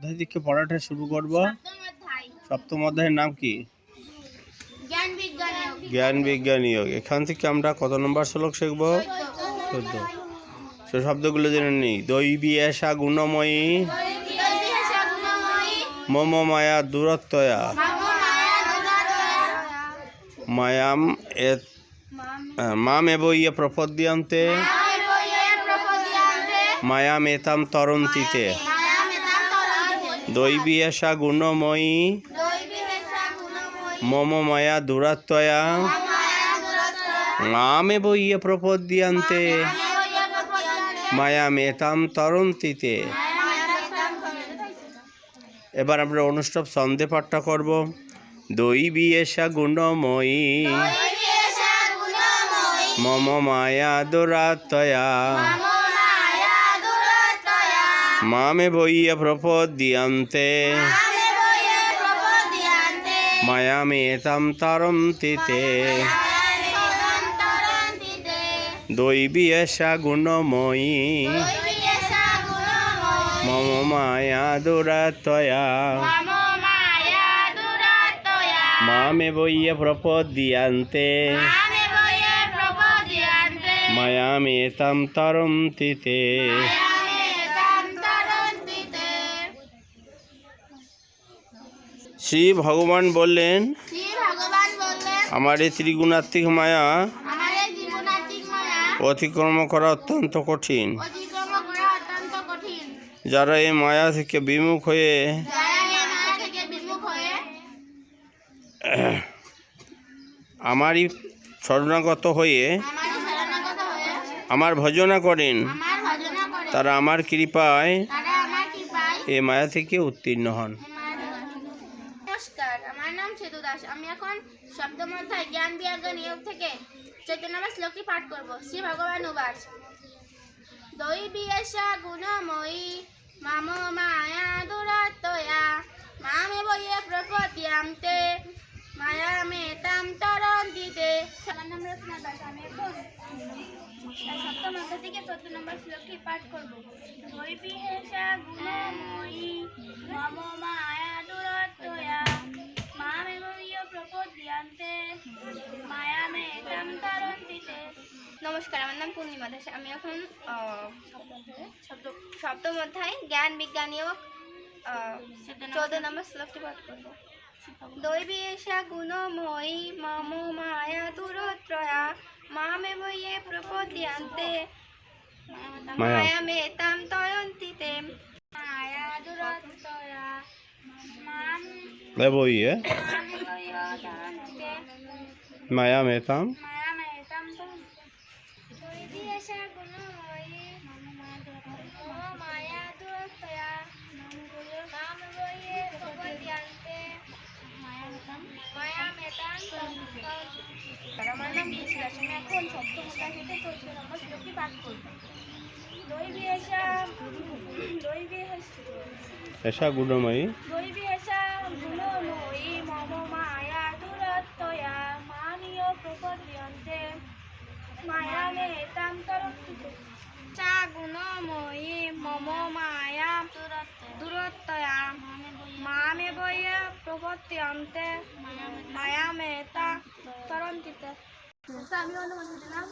অধ্যায় থেকে পড়াটা শুরু করব। সপ্তম অধ্যায়ের নাম কি? জ্ঞান বিজ্ঞান যোগ। জ্ঞান বিজ্ঞান যোগ এখান থেকে আমরা কত নম্বর শ্লোক শিখব? চোদ্দ। সে শব্দগুলো জেনে নিই। দৈবী এসা গুণময়ী মম মায়া দূরত্বয়া। মায়াম এত মাম এব ইয়ে প্রপদ্যন্তে। মায়াম এতাম তরন্তিতে। তরন্তে। দৈবী গুণময়ী মম মায়া দূরত্বয়া মম মায়া ইয়ে প্রপদ্যন্তে। মায়ে বইয়ে প্রপদ্যন্তে মায়াম এতাম তরন্তিতে। এবার আমরা অনুষ্ঠব ছন্দে পাঠটা করব। দৈবী এসা গুণময়ী মায়া দূরাত্তয়া মম মায়া দুরাতয়া। মামে বইয়ে প্রপদ্যন্তে মায়ে মায়ামে এতাম তরন্তিতে। দৈবী এসা গুণময়ী মম মায়া দুরাতয়া। মামে বইয়ে প্রপদ্যন্তে মামে বইয়ে প্রপদ্যন্তে মায়ামে এতাম তরন্তিতে মায়ামেতাং তরন্তিতে। শ্রী ভগবান বললেন আমার এই ত্রিগুণাত্মিক মায়া অতিক্রম করা অত্যন্ত কঠিন। যারা এই মায়া থেকে বিমুখ হয়ে আমারই শরণাগত হয়ে আমার ভজনা করেন তারা আমার কৃপায় এ মায়া থেকে উত্তীর্ণ হন নমস্কার আমার নাম সেতু দাস। আমি এখন সপ্তম জ্ঞান বিজ্ঞান নিয়োগ থেকে চৈতন্য নামে শ্লোকটি পাঠ করব। শ্রী ভগবান উবাস দৈবী এসা গুণময়ী, মাম মায়া দুরাতয়া মামে বইয়ে প্রপদ্যান্তে মায়া মেতাম তরন্তিতে আমার নাম রচনা দাস। আমি এখন সপ্তম অধ্যায় থেকে নম্বর শ্লোকটি পাঠ মম মায়া মামে বইয় প্রপদ্যান্তে মায়া মেতাম তরন্তিতে নমস্কার আমার নাম পূর্ণিমা দাস। আমি এখন সপ্তম- অধ্যায় জ্ঞান বিজ্ঞান ও চৌদ্দ নম্বর শ্লোকটি পাঠ করব। দৈবী গুণময়ী মম মায়া দুরত্রয়া মামে বইয়ে প্রপদ্যান্তে। মায়া। মেতাম তরন্তিতে মায়া দুরত্রয়া মাম বইয়ে বইয়ে তরন্তিতে মায়া মেতাম। মায়া মেতাম দৈবী এসা গুণময়ী মম মায়া দুরত্রয়া মামে বইয়ে প্রপদ্যান্তে মায়া মেতাম তরন্তিতে আমার নাম বিশ্বাস আমি এখন সপ্তম অধ্যায় চোদ্দ নম্বর শ্লোকটি পাঠ করব দৈবী এসা দৈবী এসা গুণময়ী। দৈবী মায়া মেতাম তরক্তিতে সা গুণময়ী মম মায়া দুরত্বয়া। মামে বইয়ে প্রপদ্যন্তে মায়া মেতা তরন্তিতে। আমি অনুমতি দিলাম